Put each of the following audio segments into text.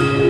Bye.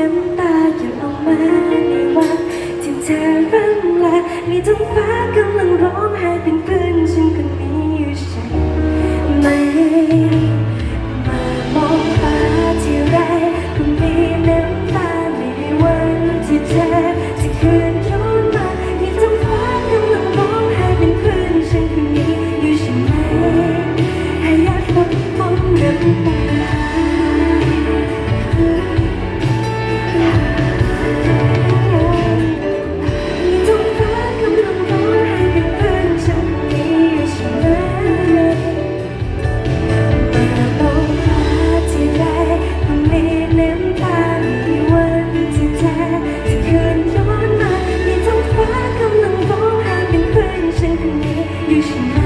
น้ำตาอยดออกมาในวันที่เธอร่ำลาในท้องฟ้ากำลังร้องไห้เป็นเพื่อนฉันคนนี้อยู่ใช่ไหม 旅行